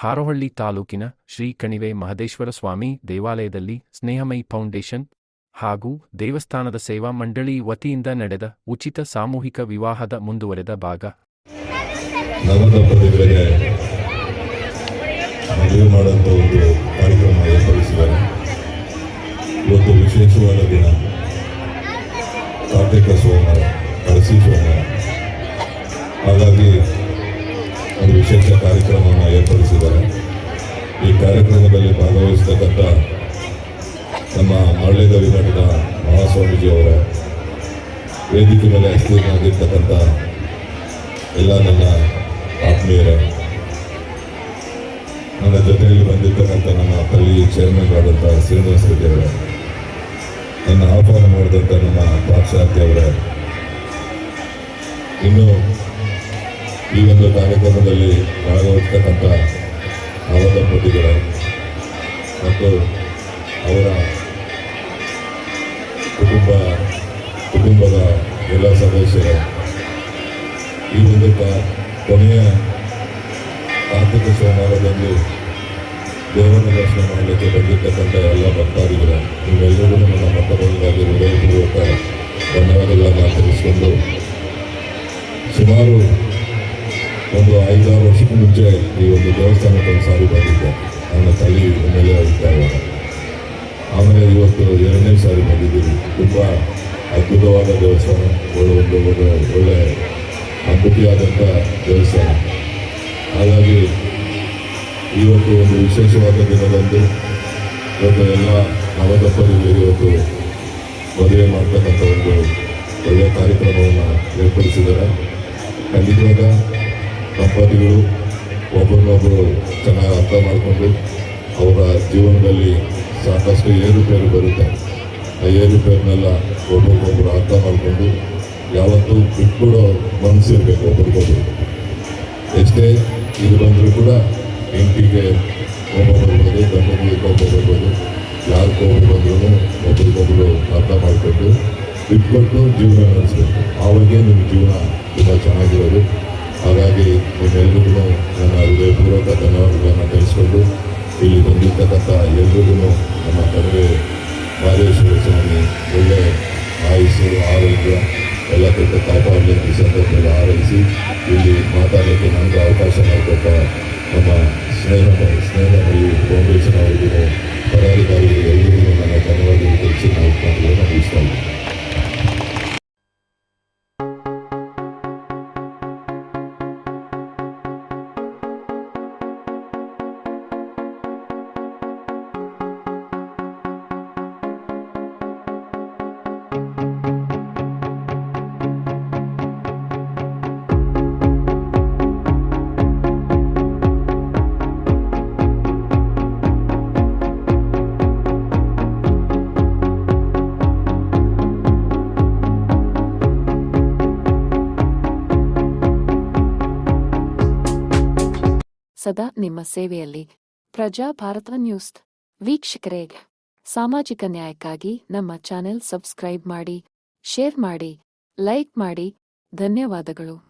ಹಾರೋಹಳ್ಳಿ ತಾಲೂಕಿನ ಶ್ರೀ ಕಣಿವೆ ಮಹದೇಶ್ವರ ಸ್ವಾಮಿ ದೇವಾಲಯದಲ್ಲಿ ಸ್ನೇಹಮಯಿ ಫೌಂಡೇಶನ್ ಹಾಗೂ ದೇವಸ್ಥಾನದ ಸೇವಾ ಮಂಡಳಿ ವತಿಯಿಂದ ನಡೆದ ಉಚಿತ ಸಾಮೂಹಿಕ ವಿವಾಹದ ಮುಂದುವರೆದ ಭಾಗ. ಒಂದು ವಿಶೇಷವಾದ ದಿನ. ಕಾರ್ತಿಕ ಹಾಗಾಗಿ ವಿಶೇಷ ಕಾರ್ಯಕ್ರಮವನ್ನು ಏರ್ಪಡಿಸಿದ್ದಾರೆ. ಈ ಕಾರ್ಯಕ್ರಮದಲ್ಲಿ ಭಾಗವಹಿಸತಕ್ಕಂಥ ನಮ್ಮ ಮರಳಿದವಿ ಮಠದ ಮಹಾಸ್ವಾಮೀಜಿಯವರ ವೇದಿಕೆ ಮೇಲೆ ಅಸ್ಥಿರನಾಗಿರ್ತಕ್ಕಂಥ ಎಲ್ಲ ನನ್ನ ಆತ್ಮೀಯರ, ನನ್ನ ಜೊತೆಯಲ್ಲಿ ಬಂದಿರ್ತಕ್ಕಂಥ ನನ್ನ ಪಲ್ಲಿ ಚೇರ್ಮನ್ ಆದಂಥ ಶ್ರೀನಿವಾಸ ರೆಡ್ಡಿ ಅವರೇ, ನನ್ನ ಆಹ್ವಾನ ಮಾಡಿದಂಥ ನಮ್ಮ ಪಾಠಶಾರ್ಥಿ ಅವರ, ಇನ್ನು ಈ ಒಂದು ಕಾರ್ಯಕ್ರಮದಲ್ಲಿ ಭಾಗವಹಿಸ್ತಕ್ಕಂಥ ದಂಪತಿಗಳು ಮತ್ತು ಅವರ ಕುಟುಂಬ, ಕುಟುಂಬದ ಎಲ್ಲ ಸದಸ್ಯರು, ಈ ಒಂದು ಕೊನೆಯ ಕಾರ್ತಿಕ ಸೋಮವಾರದಂದು ದೇವರ ದರ್ಶನ ಮಾಡಲಿಕ್ಕೆ ಬಂದಿರತಕ್ಕಂಥ ಎಲ್ಲ ಭಕ್ತಾದಿಗಳು, ನಿಮ್ಮೆಲ್ಲರಿಗೂ ನನ್ನ ಮಕ್ಕಳಿಗಾಗಿ ಹೃದಯಪೂರ್ವಕ ಧನ್ಯವಾದಗಳನ್ನು ಆಚರಿಸಿಕೊಂಡು ಸುಮಾರು ಒಂದು ಐದಾರು ವರ್ಷಕ್ಕೂ ಮುಂಚೆ ಈ ಒಂದು ದೇವಸ್ಥಾನಕ್ಕೆ ಒಂದು ಸಾರಿ ಬಂದಿದ್ದೆ. ನನ್ನ ತಲೆ ಮೇಲೆ ಇದ್ದಾಗ ಆಮೇಲೆ ಇವತ್ತು ಎರಡನೇ ಸಾರಿ ಬಂದಿದ್ದೀವಿ ತುಂಬ ಅದ್ಭುತವಾದ ದೇವಸ್ಥಾನ, ಒಳ್ಳೆ ಒಂದು ಒಳ್ಳೆ ನಂಬಿಕೆಯಾದಂಥ ದೇವಸ್ಥಾನ. ಹಾಗಾಗಿ ಇವತ್ತು ಒಂದು ವಿಶೇಷವಾದ ದಿನದಂದು ಇವತ್ತು ಎಲ್ಲ ನವದಪ್ಪರಿಗೆ ಇವತ್ತು ಮದುವೆ ಮಾಡ್ತಕ್ಕಂಥ ಒಂದು ಒಳ್ಳೆಯ ಕಾರ್ಯಕ್ರಮವನ್ನು ಏರ್ಪಡಿಸಿದ್ದಾರೆ. ಖಂಡಿತವಾದ ದಂಪತಿಗಳು ಒಬ್ಬರನ್ನೊಬ್ಬರು ಚೆನ್ನಾಗಿ ಅರ್ಥ ಮಾಡಿಕೊಂಡು ಅವರ ಜೀವನದಲ್ಲಿ ಸಾಕಷ್ಟು ಏರುಪೇರು ಬರುತ್ತೆ. ಆ ಏರುಪೇರನ್ನೆಲ್ಲ ಒಬ್ಬರಿಗೊಬ್ಬರು ಅರ್ಥ ಮಾಡಿಕೊಂಡು ಯಾವತ್ತೂ ಬಿಟ್ಕೊಡೋ ಮನಸ್ಸಿರಬೇಕು ಒಬ್ರಿಗೊಬ್ರು. ಎಷ್ಟೇ ಇದು ಬಂದರೂ ಕೂಡ ಹೆಂಡತಿಗೆ ಕೋಪ ಬರ್ಬೋದು ಗಂಡನಿಗೆ ಬರ್ಬೋದು ಯಾರು ಕೋಪ ಬಂದ್ರೂ ಒಬ್ರಿಗೊಬ್ರು ಅರ್ಥ ಮಾಡಿಕೊಂಡು ಬಿಟ್ಕೊಟ್ಟು ಜೀವನ ನಡೆಸಬೇಕು. ಆವಾಗೇ ನಿಮ್ಮ ಜೀವನ ತುಂಬ ಚೆನ್ನಾಗಿರೋದು. ಹಾಗಾಗಿ ನಿಮ್ಮೆಲ್ಲರಿಗೂ ನನ್ನ ಹೃದಯಪೂರ್ವಕ ಧನ್ಯವಾದಗಳನ್ನು ತಿಳಿಸ್ಕೊಂಡು ಇಲ್ಲಿ ಬಂದಿರ್ತಕ್ಕಂಥ ಎಲ್ರಿಗೂ ನಮ್ಮ ತಂದೆ ಮಹದೇಶ್ವರ ಸ್ವಾಮಿ ಒಳ್ಳೆಯ ಆಯುಸ್ಸು, ಆರೋಗ್ಯ ಎಲ್ಲ ಕೆಟ್ಟ ಕಾಪಾಡಲಿ ಈ ಸಂದರ್ಭದಲ್ಲಿ ಆರೈಸಿ ಇಲ್ಲಿ ಮಾತಾಡಲಿಕ್ಕೆ ನನಗೆ ಅವಕಾಶ ಮಾಡಿಕೊಟ್ಟ ನಮ್ಮ ಸ್ನೇಹ ಫೌಂಡೇಶನ್ ಅವರಿಗೂ ಪದಾಧಿಕಾರಿಗಳು ಎಲ್ಲರಿಗೂ ಸದಾ ನಿಮ್ಮ ಸೇವೆಯಲ್ಲಿ. ಪ್ರಜಾ ಭಾರತ ನ್ಯೂಸ್. ವೀಕ್ಷಕರೇ, ಸಾಮಾಜಿಕ ನ್ಯಾಯಕ್ಕಾಗಿ ನಮ್ಮ ಚಾನೆಲ್ ಸಬ್ಸ್ಕ್ರೈಬ್ ಮಾಡಿ, ಶೇರ್ ಮಾಡಿ, ಲೈಕ್ ಮಾಡಿ. ಧನ್ಯವಾದಗಳು.